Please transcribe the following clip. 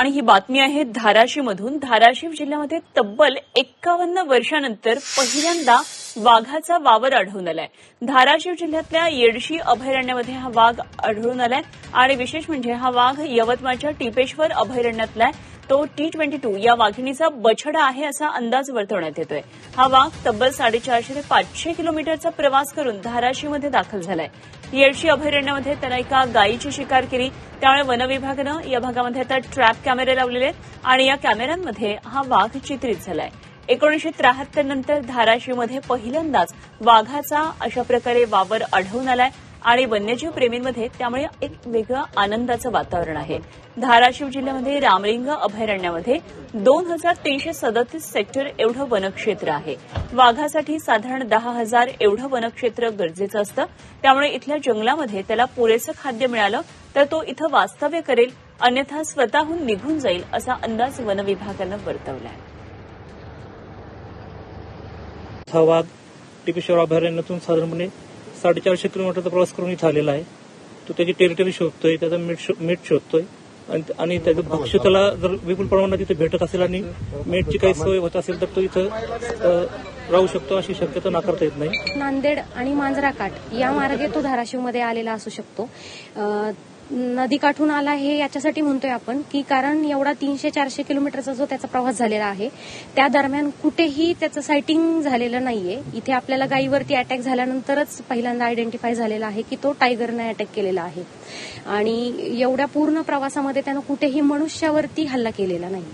आणि ही बातमी आहे धाराशिवमधून. धाराशिव जिल्ह्यामध्ये तब्बल एक्कावन्न वर्षानंतर पहिल्यांदा वाघाचा वावर आढळून आलाय. धाराशिव जिल्ह्यातल्या येडशी अभयारण्यामध्ये हा वाघ आढळून आलाय. आणि विशेष म्हणजे हा वाघ यवतमाळच्या टिपेश्वर अभयारण्यातला आहे. तो टी ट्वेंटी टू या वाघिणीचा बछडा आहे असा अंदाज वर्तवण्यात येतोय. हा वाघ तब्बल साडेचारशे ते पाचशे किलोमीटरचा प्रवास करून धाराशिवमध्ये दाखल झालाय. येडशी अभयारण्यामध्ये त्यानं एका गायीची शिकार केली. त्यामुळे वनविभागानं या भागामध्ये आता ट्रॅप कॅमेरे लावलेले आहेत आणि या कॅमेऱ्यांमध्ये हा वाघ चित्रित झालाय. एकोणीशे त्र्याहत्तर नंतर धाराशिवमध्ये पहिल्यांदाच वाघाचा अशा प्रकारे वावर आढळून आलाय. आणि वन्यजीव प्रेमींमध्ये त्यामुळे एक वेगळं आनंदाचं वातावरण आहे. धाराशिव जिल्ह्यामध्ये रामलिंग अभयारण्यामध्ये दोन हजार तीनशे सदतीस सेक्टर एवढं वनक्षेत्र आहे. वाघासाठी साधारण दहा हजार एवढं वनक्षेत्र गरजेचं असतं. त्यामुळे इथल्या जंगलामध्ये त्याला पुरेसं खाद्य मिळालं तर तो इथं वास्तव्य करेल अन्यथा स्वतःहून निघून जाईल असा अंदाज वनविभागानं वर्तवला आहे टिपेश्वर अभयारण्यातून साधारणपणे साडेचारशे किलोमीटरचा प्रवास करून इथं आलेला आहे. तो त्याची टेरिटरी शोधतोय त्याचा मीठ शो- मीठ शोधतोय. आणि- आणि त्याचं भक्ष्य त्याला जर विपुल प्रमाणात तिथे भेटत असेल आणि मीठची काही सोय होत असेल तर तो इथं राहू शकतो अशी शक्यता नाकारता येत नाही. नांदेड आणि मांजराकाठ या मार्गे तो धाराशिवमध्ये आलेला असू शकतो. नदीकाठून आला हे याच्यासाठी म्हणतोय आपण की कारण एवढा तीनशे चारशे किलोमीटरचा जो त्याचा प्रवास झालेला आहे त्या दरम्यान कुठेही त्याचं सायटिंग झालेलं नाहीये. इथे आपल्याला गायीवरती अटॅक झाल्यानंतरच पहिल्यांदा आयडेंटिफाय झालेला आहे की तो टायगरने अटॅक केलेला आहे. आणि एवढ्या पूर्ण प्रवासामध्ये त्यानं कुठेही मनुष्यावरती हल्ला केलेला नाही